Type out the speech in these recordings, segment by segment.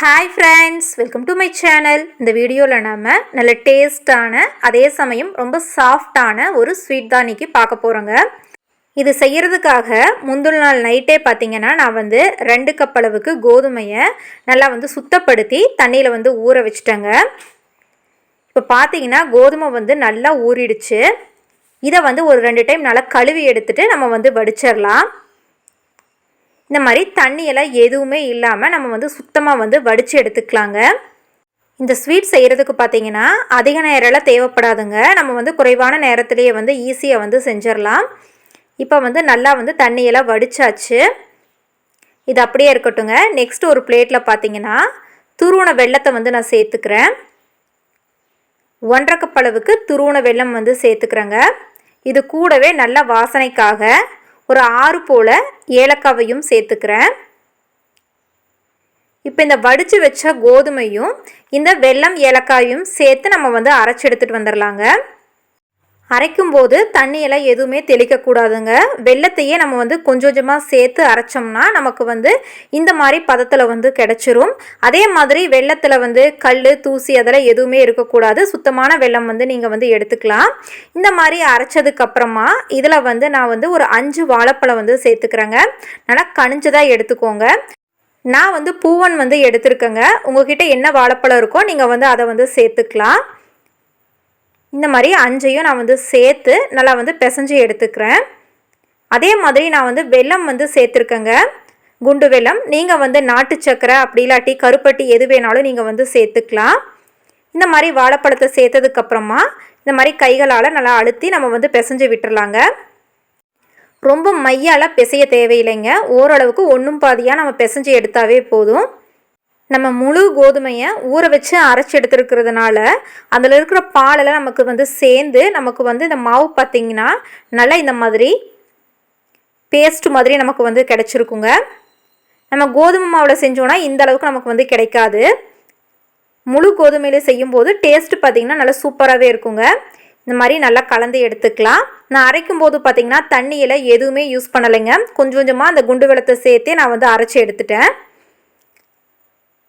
Hi friends welcome to my channel இந்த வீடியோவில் நம்ம நல்ல டேஸ்டான அதே சமயம் ரொம்ப சாஃப்டான ஒரு ஸ்வீட் தான் இன்றைக்கி பார்க்க போகிறோங்க இது செய்கிறதுக்காக முந்தின நாள் நைட்டே பார்த்திங்கன்னா நான் வந்து ரெண்டு கப் அளவுக்கு கோதுமையை நல்லா வந்து சுத்தப்படுத்தி தண்ணியில் வந்து ஊற வச்சுட்டேங்க. இப்போ பார்த்தீங்கன்னா கோதுமை வந்து நல்லா ஊறிடுச்சு. இதை வந்து ஒரு ரெண்டு டைம் நல்லா கழுவி எடுத்துகிட்டு நம்ம வந்து வடிச்சிடலாம் இந்த மாதிரி தண்ணியெல்லாம் எதுவுமே இல்லாமல் நம்ம வந்து சுத்தமாக வந்து வடித்து எடுத்துக்கலாங்க. இந்த ஸ்வீட் செய்கிறதுக்கு பார்த்தீங்கன்னா அதிக நேரம்லாம் தேவைப்படாதுங்க. நம்ம வந்து குறைவான நேரத்திலேயே வந்து ஈஸியாக வந்து செஞ்சிடலாம். இப்போ வந்து நல்லா வந்து தண்ணியெல்லாம் வடித்தாச்சு இது அப்படியே இருக்கட்டுங்க நெக்ஸ்ட் ஒரு பிளேட்டில் பார்த்தீங்கன்னா துருவண வெள்ளத்தை வந்து நான் சேர்த்துக்கிறேன். ஒன்றரை கப் அளவுக்கு வெள்ளம் வந்து சேர்த்துக்கிறேங்க. இது கூடவே நல்ல வாசனைக்காக ஒரு ஆறு போல் ஏலக்காவையும் சேர்த்துக்கிறேன். இப்போ இந்த வடித்து வச்ச கோதுமையும் இந்த வெல்லம் ஏலக்காயும் சேர்த்து நம்ம வந்து அரைச்சி எடுத்துகிட்டு வந்துடலாங்க அரைக்கும் போது தண்ணியெல்லாம் எதுவுமே தெளிக்கக்கூடாதுங்க. வெள்ளத்தையே நம்ம வந்து கொஞ்சம் கொஞ்சமாக சேர்த்து அரைச்சோம்னா நமக்கு வந்து இந்த மாதிரி பதத்தில் வந்து கிடச்சிரும். அதே மாதிரி வெள்ளத்தில் வந்து கல் தூசி அதெல்லாம் எதுவுமே இருக்கக்கூடாது. சுத்தமான வெள்ளம் வந்து நீங்கள் வந்து எடுத்துக்கலாம். இந்த மாதிரி அரைச்சதுக்கப்புறமா இதில் வந்து நான் வந்து ஒரு அஞ்சு வாழைப்பழம் வந்து சேர்த்துக்கிறேங்க. நல்லா கணிஞ்சதாக எடுத்துக்கோங்க. நான் வந்து பூவன் வந்து எடுத்திருக்கேங்க. உங்ககிட்ட என்ன வாழைப்பழம் இருக்கோ நீங்கள் வந்து அதை வந்து சேர்த்துக்கலாம். இந்த மாதிரி அஞ்சையும் நான் வந்து சேர்த்து நல்லா வந்து பிசைஞ்சு எடுத்துக்கிறேன். அதே மாதிரி நான் வந்து வெல்லம் வந்து சேர்த்துருக்கேங்க. குண்டு வெல்லம். நீங்கள் வந்து நாட்டு சக்கரை அப்படி இல்லாட்டி கருப்பட்டி எது வேணாலும் நீங்கள் வந்து சேர்த்துக்கலாம். இந்த மாதிரி வாழைப்பழத்தை சேர்த்ததுக்கப்புறமா இந்த மாதிரி கைகளால் நல்லா அழுத்தி நம்ம வந்து பிசைஞ்சு விட்டுறலாங்க. ரொம்ப மையால் பிசைய தேவையில்லைங்க. ஓரளவுக்கு ஒன்றும் பாதியாக நம்ம பிசைஞ்சு எடுத்தாவே போதும். நம்ம முழு கோதுமையை ஊற வச்சு அரைச்சி எடுத்துருக்கிறதுனால அதில் இருக்கிற பாலெல்லாம் நமக்கு வந்து சேர்ந்து நமக்கு வந்து இந்த மாவு பார்த்திங்கன்னா நல்லா இந்த மாதிரி பேஸ்ட் மாதிரி நமக்கு வந்து கிடச்சிருக்குங்க. நம்ம கோதுமை மாவில் செஞ்சோன்னா இந்த அளவுக்கு நமக்கு வந்து கிடைக்காது. முழு கோதுமையில் செய்யும்போது டேஸ்ட் பார்த்திங்கன்னா நல்லா சூப்பராகவே இருக்குங்க. இந்த மாதிரி நல்லா கலந்து எடுத்துக்கலாம். நான் அரைக்கும் போது பார்த்திங்கன்னா தண்ணியில் எதுவுமே யூஸ் பண்ணலைங்க. கொஞ்சம் கொஞ்சமாக அந்த குண்டு வெள்ளத்தை சேர்த்தே நான் வந்து அரைச்சி எடுத்துட்டேன்.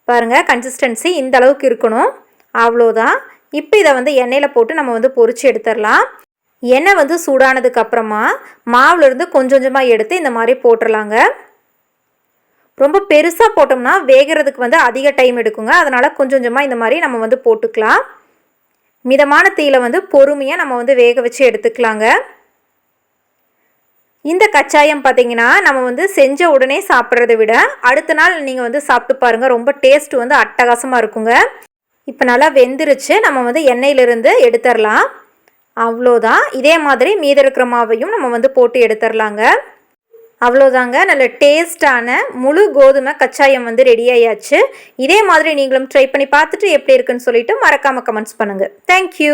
பாருங்கள் கன்சிஸ்டன்சி இந்த அளவுக்கு இருக்கணும். அவ்வளோதான் இப்போ இதை வந்து எண்ணெயில் போட்டு நம்ம வந்து பொறிச்சு எடுத்துடலாம். எண்ணெய் வந்து சூடானதுக்கப்புறமா மாவுலேருந்து கொஞ்சம் கொஞ்சமாக எடுத்து இந்த மாதிரி போட்டுடலாங்க ரொம்ப பெருசாக போட்டோம்னா வேகிறதுக்கு வந்து அதிக டைம் எடுக்குங்க. அதனால் கொஞ்சம் கொஞ்சமாக இந்த மாதிரி நம்ம வந்து போட்டுக்கலாம். மிதமான தீயில் வந்து பொறுமையாக நம்ம வந்து வேக வச்சு எடுத்துக்கலாங்க. இந்த கச்சாயம் பார்த்தீங்கன்னா நம்ம வந்து செஞ்ச உடனே சாப்பிட்றத விட அடுத்த நாள் நீங்கள் வந்து சாப்பிட்டு பாருங்கள் ரொம்ப டேஸ்ட் வந்து அட்டகாசமாக இருக்குங்க. இப்போ நல்லா வெந்துருச்சு நம்ம வந்து எண்ணெயிலிருந்து எடுத்துடலாம் அவ்வளோதான். இதே மாதிரி மீத இருக்கிற மாவையும் நம்ம வந்து போட்டு எடுத்துடலாங்க அவ்வளோதாங்க. நல்ல டேஸ்டான முழு கோதுமை கச்சாயம் வந்து ரெடி ஆயாச்சு. இதே மாதிரி நீங்களும் ட்ரை பண்ணி பார்த்துட்டு எப்படி இருக்குன்னு சொல்லிட்டு மறக்காமல் கமெண்ட்ஸ் பண்ணுங்கள் தேங்க்யூ